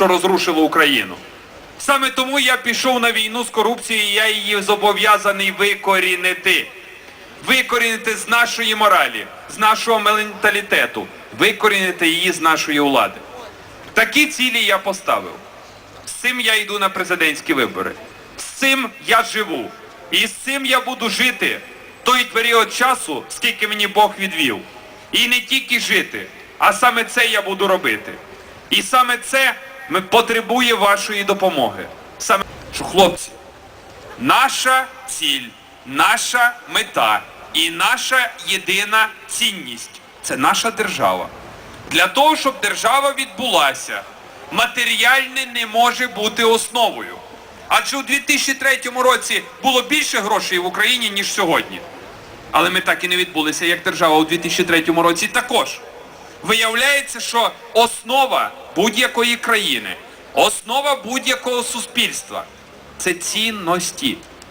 що розрушило Україну. Саме тому я пішов на війну з корупцією, і я її зобов'язаний викорінити. Викорінити з нашої моралі, з нашого менталітету, викорінити її з нашої влади. Такі цілі я поставив. З цим я йду на президентські вибори. З цим я живу. І з цим я буду жити той період часу, скільки мені Бог відвів. І не тільки жити, а саме це я буду робити. І саме це м- потребує вашої допомоги. Саме що, хлопці, наша ціль, наша мета і наша єдина цінність це наша держава. Для того, щоб держава відбулася, матеріальне не може бути основою. Адже у 2003 році було більше грошей в Україні, ніж сьогодні. Але ми так і не відбулися як держава у 2003 році також. Виявляється, що основа будь-якої країни, основа будь-якого суспільства це цінності.